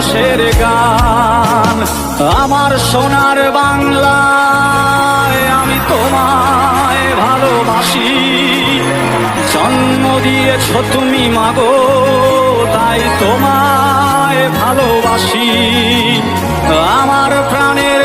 একুশের গান। আমার সোনার বাংলায় আমি তোমায় ভালোবাসি। জন্ম দিয়েছ তুমি মাগো, তাই তোমায় ভালোবাসি। আমার প্রাণের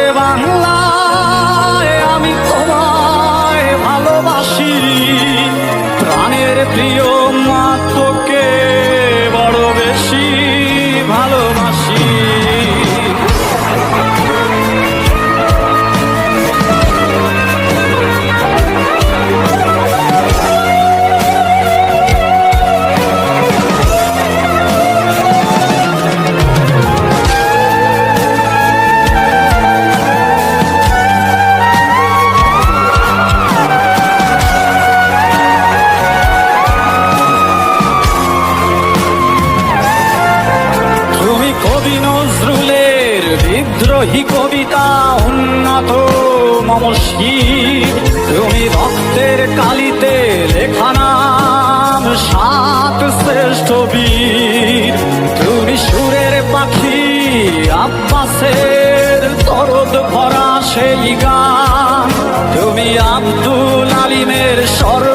বিদ্রোহী কবিতা উন্নত মমশীর তুমি রক্তের কালিতে লেখা সাত শ্রেষ্ঠ বীর। তুমি সুরের পাখি আব্বাসের দরদ ভরা সেই গান। তুমি আব্দুল আলিমের সর্বনাশা